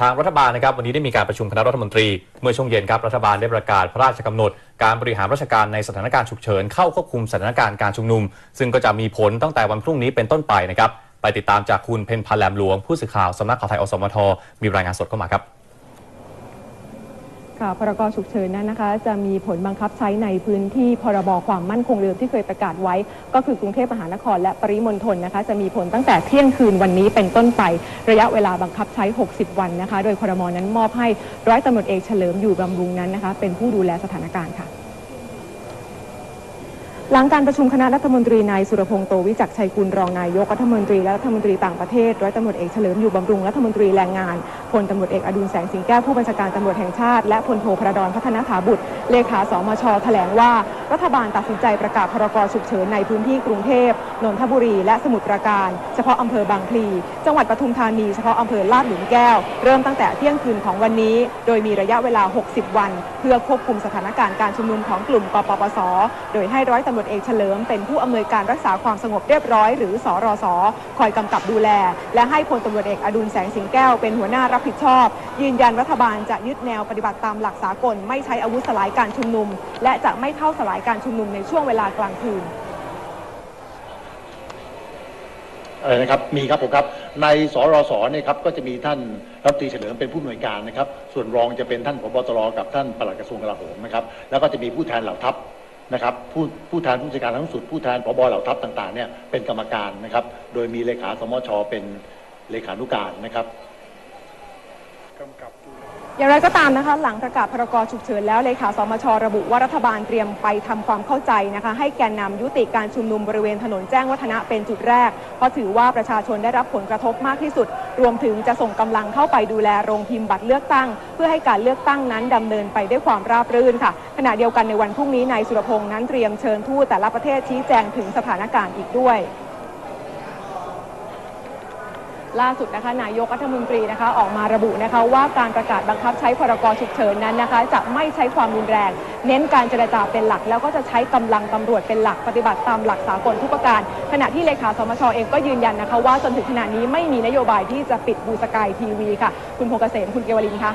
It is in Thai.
ทางรัฐบาลนะครับวันนี้ได้มีการประชุมคณะรัฐมนตรี เมื่อช่วงเย็นครับรัฐบาลได้ประกาศพระราชกำหนด การบริหารราชการในสถานการณ์ฉุกเฉินเข้าควบคุมสถานการณ์การชุมนุม ซึ่งก็จะมีผลตั้งแต่วันพรุ่งนี้เป็นต้นไปนะครับไปติดตามจากคุณเพนพันแหลมหลวงผู้สื่อข่าวสำนักข่าวไทยอสมทมีรายงานสดเข้ามาครับ ค่ะ พรกฉุกเฉินนั้นนะคะ จะมีผลบังคับใช้ในพื้นที่พรบความมั่นคงเดิมที่เคยประกาศไว้ ก็คือกรุงเทพมหานครและปริมณฑลนะคะ จะมีผลตั้งแต่เที่ยงคืนวันนี้เป็นต้นไประยะเวลาบังคับใช้ 60 วันนะคะ โดยครมนั้นมอบให้ร้อยตำรวจเอกเฉลิมอยู่บำรุงนั้นนะคะ เป็นผู้ดูแลสถานการณ์ค่ะ หลังการประชุมคณะรัฐมนตรีนายสุรพงษ์โตวิจักชัยกุลรองนายกรัฐมนตรีและรัฐมนตรีต่างประเทศร้อยตำรวจเอกเฉลิมอยู่บำรุงรัฐมนตรีแรงงานพลตำรวจเอกอดุลแสงสิงแก้วผู้บัญชาการตำรวจแห่งชาติ และพลโทพระดอนพัฒนาถาบุตรเลขาสมชแถลงว่า รัฐบาลตัดสินใจประกาศพรกฉุกเฉินในพื้นที่กรุงเทพนนทบุรีและสมุทรปราการ เฉพาะอำเภอบางพลีจังหวัดปทุมธานีเฉพาะอำเภอลาดหลุมแก้ว เริ่มตั้งแต่เที่ยงคืนของวันนี้ โดยมีระยะเวลา 60 วัน เพื่อควบคุมสถานการณ์การชุมนุมของกลุ่มกปปส โดยให้ร้อยตำรวจเอกเฉลิมเป็นผู้อำนวยการรักษาความสงบเรียบร้อย หรือสรสคอยกำกับดูแล และให้พลตำรวจเอกอดุลแสงสิงแก้วเป็นหัวหน้ารับผิดชอบ ยืนยันรัฐบาลจะยึดแนวปฏิบัติตามหลักสากล ไม่ใช้อาวุธสลายการชุมนุม และจะไม่เข้าสลายการชุมนุมในช่วงเวลากลางคืนอะไรนะครับมีครับผมครับในสรสเนี่ยครับก็จะมีท่านรัฐมนตรีเฉลิมเป็นผู้หน่วยการนะครับ ส่วนรองจะเป็นท่านผบตรกับท่านปลัดกระทรวงกลาโหมนะครับแล้วก็จะมีผู้แทนเหล่าทัพ นะครับผู้ผู้แทนผู้จัดการทั้งสุดผู้แทนผบเหล่าทัพต่างๆเนี่ยเป็นกรรมการนะครับ โดยมีเลขาสมชเป็นเลขานุการนะครับ อย่างไรก็ตามนะคะหลังประกาศพรกฉุกเฉินแล้วเลขาสมชระบุว่ารัฐบาลเตรียมไปทำความเข้าใจนะคะ ให้แกนนำยุติการชุมนุมบริเวณถนนแจ้งวัฒนะเป็นจุดแรก เพราะถือว่าประชาชนได้รับผลกระทบมากที่สุด รวมถึงจะส่งกำลังเข้าไปดูแลโรงพิมพ์บัตรเลือกตั้ง เพื่อให้การเลือกตั้งนั้นดำเนินไปด้วยความราบรื่นค่ะ ขณะเดียวกันในวันพรุ่งนี้นายสุรพงษ์นั้นเตรียมเชิญทูตแต่ละประเทศชี้แจงถึงสถานการณ์อีกด้วย ล่าสุดนะคะนายกรัฐมนตรีนะคะออกมาระบุนะคะว่าการประกาศบังคับใช้พรกฉุกเฉินนั้นนะคะ จะไม่ใช้ความรุนแรง เน้นการเจรจาเป็นหลัก แล้วก็จะใช้กำลังตำรวจเป็นหลักปฏิบัติตามหลักสากลทุกประการ ขณะที่เลขาสมชเองก็ยืนยันนะคะ ว่าจนถึงขณะนี้ไม่มีนโยบายที่จะปิดบูสกายทีวีค่ะ คุณพงเกษมคุณเกวลินคะ